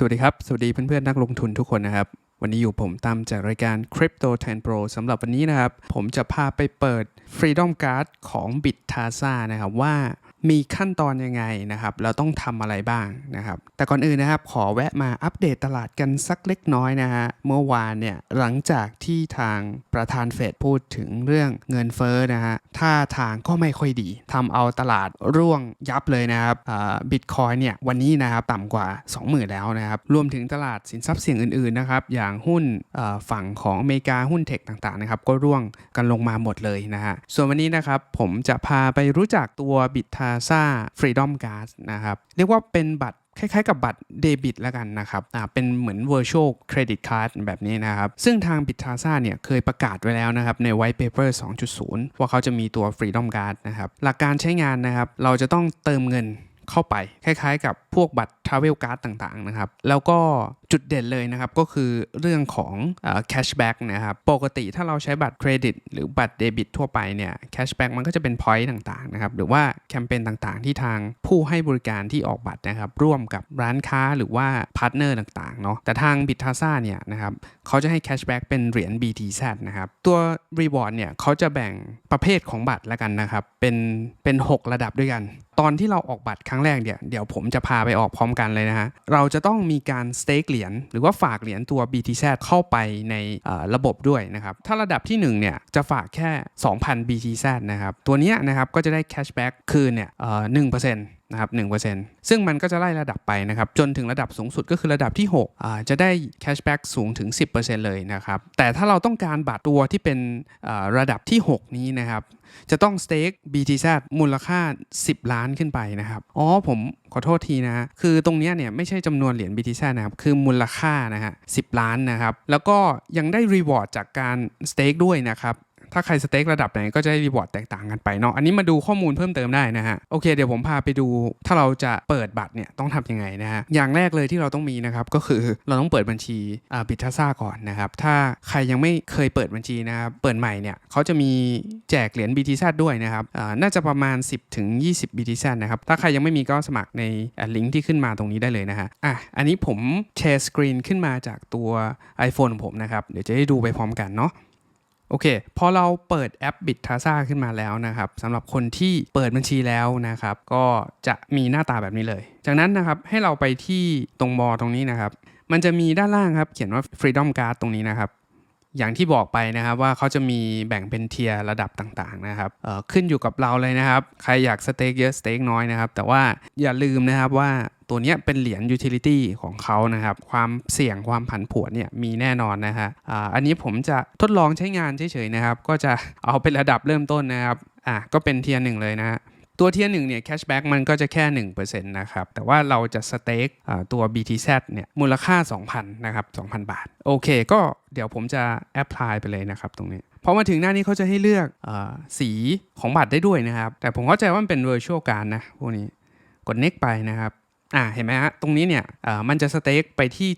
สวัสดีครับ สวัสดีเพื่อนๆนักลงทุนทุกคนนะครับ วันนี้อยู่ผมตามจากรายการ Crypto 10 Pro สำหรับวันนี้นะครับ ผมจะพาไปเปิด Freedom Card ของ Bittasa นะครับว่า มีขั้นตอนยังไงนะครับ เราต้องทำอะไรบ้างนะครับ แต่ก่อนอื่นนะครับ ขอแวะมาอัปเดตตลาดกันสักเล็กน้อยนะฮะ เมื่อวานเนี่ยหลังจากที่ทางประธานเฟดพูดถึงเรื่องเงินเฟ้อนะฮะ ท่าทางก็ไม่ค่อยดีทำเอาตลาดร่วงยับเลยนะครับบิตคอยเนี่ยวันนี้นะครับต่ำกว่า 20,000 แล้วนะครับ รวมถึงตลาดสินทรัพย์เสี่ยงอื่นๆนะครับ อย่างหุ้นฝั่งของอเมริกาหุ้นเทคต่างๆนะครับก็ร่วงกันลงมาหมดเลยนะฮะ ส่วนวันนี้นะครับผมจะพาไปรู้จักตัว b i t a s a Freedom Card นะครับ เรียกว่าเป็นบัตรคล้ายๆ กับบัตรเดบิตแล้วกันนะครับเป็นเหมือน virtual credit card แบบนี้นะครับ ซึ่งทาง b i t a s a เนี่ยเคยประกาศไว้แล้วนะครับ ใน white paper 2.0 ว่าเขาจะมีตัว freedom card นะครับ หลักการใช้งานนะครับ เราจะต้องเติมเงินเข้าไป คล้ายๆ กับพวกบัตร travel card ต่างๆนะครับแล้วก็จุดเด่นเลยนะครับก็คือเรื่องของเอ่อ cashback นะครับปกติถ้าเราใช้บัตรเครดิต หรือบัตรเดบิตทั่วไปเนี่ย cashback มันก็จะเป็น point ต่างๆนะครับหรือว่าแคมเปญต่างๆ ที่ทางผู้ให้บริการที่ออกบัตรนะครับร่วมกับร้านค้าหรือว่าพาร์ทเนอร์ต่างๆเนาะแต่ทาง b i t a s a เนี่ยนะครับเขาจะให้ cashback เป็นเหรียญ BTZ นะครับตัว reward เนี่ยเขาจะแบ่งประเภทของบัตรแล้วกันนะครับเป็นเป็น 6 ระดับด้วยกัน ตอนที่เราออกบัตรครั้งแรกเนี่ยเดี๋ยวผมจะพาไปออกพร้อมกันเลยนะฮะ เราจะต้องมีการสเต็กเหรียญหรือว่าฝากเหรียญตัว BTC เข้าไปในระบบด้วยนะครับ ถ้าระดับที่1เนี่ยจะฝากแค่ 2,000 BTC นะครับ ตัวนี้นะครับก็จะได้แคชแบ็กคืนเนี่ยหนึ่งเปอร์เซ็นต์ นะครับ1%ซึ่งมันก็จะไล่ระดับไปนะครับจนถึงระดับสูงสุดก็คือระดับที่6อ่าจะได้ cashback สูงถึง 10%เลยนะครับแต่ถ้าเราต้องการบัตรตัวที่เป็นอ่าระดับที่ 6 นี้นะครับจะต้อง stake BTZ มูลค่า 10 ล้านขึ้นไปนะครับอ๋อผมขอโทษทีนะ คือตรงนี้เนี่ยไม่ใช่จำนวนเหรียญ BTZ นะครับ คือมูลค่านะฮะ10 ล้านนะครับ แล้วก็ยังได้ reward จากการ stake ด้วยนะครับ ถ้าใครสเต็กระดับไหนก็จะได้รีวอร์ดแตกต่างกันไปเนาะ อันนี้มาดูข้อมูลเพิ่มเติมได้นะฮะ โอเคเดี๋ยวผมพาไปดูถ้าเราจะเปิดบัตรเนี่ยต้องทำยังไงนะฮะ อย่างแรกเลยที่เราต้องมีนะครับก็คือเราต้องเปิดบัญชีอ่าบิทาซ่าก่อนนะครับ ถ้าใครยังไม่เคยเปิดบัญชีนะครับเปิดใหม่เนี่ยเขาจะมีแจกเหรียญ BTZ ด้วยนะครับอ่าน่าจะประมาณ 10ถึง20 BTZ นะครับถ้าใครยังไม่มีก็สมัครในลิงก์ที่ขึ้นมาตรงนี้ได้เลยนะฮะอะอันนี้ผมแชร์สกรีนขึ้นมาจากตัว iPhone ของผมนะครับเดี๋ยวจะได้ดูไปพร้อมกันเนาะ โอเค พอเราเปิดแอป b i t t a s a ขึ้นมาแล้วนะครับสำหรับคนที่เปิดบัญชีแล้วนะครับ ก็จะมีหน้าตาแบบนี้เลย จากนั้นนะครับให้เราไปที่ตรงบอตรงนี้นะครับ มันจะมีด้านล่างครับเขียนว่า Freedom Card ตรงนี้นะครับ อย่างที่บอกไปนะครับว่าเขาจะมีแบ่งเป็นเทียร์ระดับต่างๆนะครับขึ้นอยู่กับเราเลยนะครับ ใครอยากสเต็กเยอะสเต็กน้อยนะครับ แต่ว่าอย่าลืมนะครับว่า ตัวนี้เป็นเหรียญยูทิลิตี้ของเขานะครับ ความเสี่ยงความผันผวนเนี่ยมีแน่นอนนะฮะอ,อันนี้ผมจะทดลองใช้งานเฉยๆนะครับ ก็จะเอาเป็นระดับเริ่มต้นนะครับอะก็เป็นเทียร์หนึ่งเลยนะฮะตัวเทียร์หนึ่งเนี่ยแคชแบ็กมันก็จะแค่ 1%นะครับ แต่ว่าเราจะสเต็กตัว BTZ เนี่ยมูลค่า 2,000 นะครับ 2,000 บาท โอเค ก็เดี๋ยวผมจะแอพพลายไปเลยนะครับตรงนี้พอมาถึงหน้านี้เขาจะให้เลือกอสีของบัตรได้ด้วยนะครับ แต่ผมเข้าใจว่ามันเป็น virtual card นะพวกนี้กด next ไปนะครับ อ่าเห็นไหมฮะตรงนี้เนี่ยมันจะสเต็กไปที่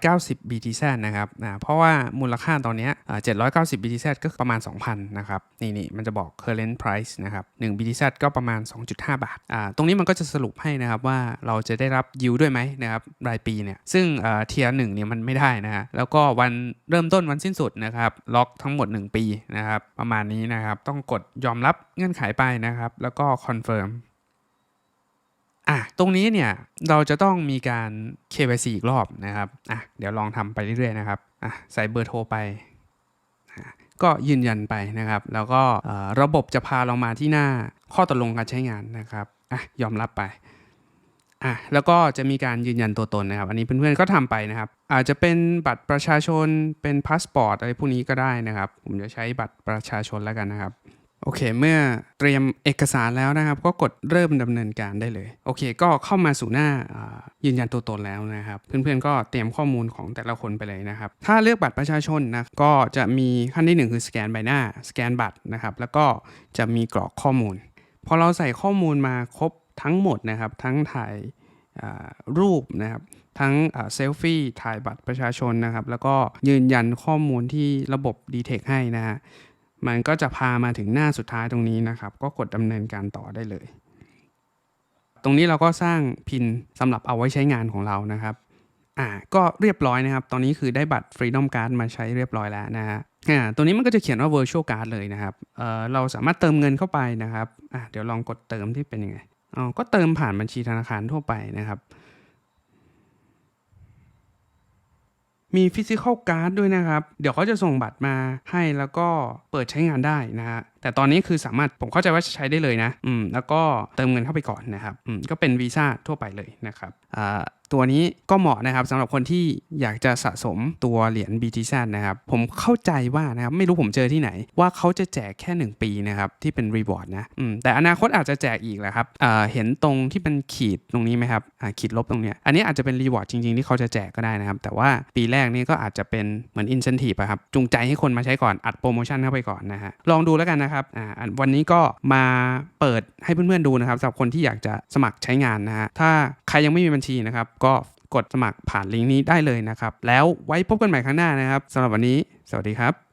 790 BTZ นะครับอ่าเพราะว่ามูลค่าตอนเนี้ยอ่า790 BTZ ก็ประมาณ 2,000 นะครับ นี่นี่มันจะบอก current price นะครับ1 BTZ ก็ประมาณ 2.5 บาทอ่าตรงนี้มันก็จะสรุปให้นะครับว่าเราจะได้รับ yield ด้วยไหมนะครับรายปีเนี่ยซึ่งเทียร์หนึ่งเนี่ยมันไม่ได้นะฮะแล้วก็วันเริ่มต้นวันสิ้นสุดนะครับล็อกทั้งหมด 1 ปีนะครับประมาณนี้นะครับต้องกดยอมรับเงื่อนไขไปนะครับแล้วก็ confirm อะตรงนี้เนี่ยเราจะต้องมีการ KYC อีกรอบนะครับอะเดี๋ยวลองทำไปเรื่อยๆนะครับอะใส่เบอร์โทรไป ก็ยืนยันไปนะครับ แล้วก็ระบบจะพาเรามาที่หน้าข้อตกลงการใช้งานนะครับอะยอมรับไปอะแล้วก็จะมีการยืนยันตัวตนนะครับ อันนี้เพื่อนๆก็ทำไปนะครับ อาจจะเป็นบัตรประชาชนเป็นพาสปอร์ตอะไรพวกนี้ก็ได้นะครับ ผมจะใช้บัตรประชาชนแล้วกันนะครับ โอเค เมื่อเตรียมเอกสารแล้วนะครับ ก็กดเริ่มดำเนินการได้เลย โอเค ก็เข้ามาสู่หน้ายืนยันตัวตนแล้วนะครับ เพื่อนๆก็เตรียมข้อมูลของแต่ละคนไปเลยนะครับ ถ้าเลือกบัตรประชาชนนะก็จะมีขั้นที่หนึ่งคือสแกนใบหน้า สแกนบัตรนะครับ แล้วก็จะมีกรอกข้อมูล พอเราใส่ข้อมูลมาครบทั้งหมดนะครับ ทั้งถ่ายรูปนะครับทั้งเซลฟี่ถ่ายบัตรประชาชนนะครับ แล้วก็ยืนยันข้อมูลที่ระบบ d t เทคให้นะฮะ มันก็จะพามาถึงหน้าสุดท้ายตรงนี้นะครับ ก็กดดำเนินการต่อได้เลย ตรงนี้เราก็สร้างพินสำหรับเอาไว้ใช้งานของเรานะครับอ่าก็เรียบร้อยนะครับ ตอนนี้คือได้บัตร Freedom Card มาใช้เรียบร้อยแล้วนะฮะอ่าตัวนี้มันก็จะเขียนว่า virtual card เลยนะครับเอ่อเราสามารถเติมเงินเข้าไปนะครับอะเดี๋ยวลองกดเติมที่เป็นยังไงอ๋อก็เติมผ่านบัญชีธนาคารทั่วไปนะครับ มีฟิสิกอลการ์ดด้วยนะครับ เดี๋ยวเขาจะส่งบัตรมาให้แล้วก็เปิดใช้งานได้นะฮะแต่ตอนนี้คือสามารถผมเข้าใจว่าใช้ได้เลยนะ อืมแล้วก็เติมเงินเข้าไปก่อนนะครับ อืมก็เป็นวีซ่าทั่วไปเลยนะครับอ่า ตัวนี้ก็เหมาะนะครับสำหรับคนที่อยากจะสะสมตัวเหรียญ BTZ นะครับ ผมเข้าใจว่านะครับ ไม่รู้ผมเจอที่ไหน ว่าเขาจะแจกแค่ 1 ปีนะครับ ที่เป็นรีวอร์ดนะ อืม แต่อนาคตอาจจะแจกอีกแหละครับ อ่า เห็นตรงที่เป็นขีดตรงนี้ไหมครับ อ่า ขีดลบตรงเนี้ย อันนี้อาจจะเป็นรีวอร์ดจริง ๆ ที่เขาจะแจกก็ได้นะครับ แต่ว่าปีแรกนี่ก็อาจจะเป็นเหมือนอินเซนティブครับ จูงใจให้คนมาใช้ก่อน อัดโปรโมชั่นเข้าไปก่อนนะฮะ ลองดูแล้วกันนะครับ อ่าอันวันนี้ก็มาเปิดให้เพื่อนๆดูนะครับสำหรับคนที่อยากจะสมัครใช้งานนะฮะ ถ้าใครยังไม่มีบัญชีนะครับ ก็กดสมัครผ่านลิงก์นี้ได้เลยนะครับ แล้วไว้พบกันใหม่ครั้งหน้านะครับสำหรับวันนี้ สวัสดีครับ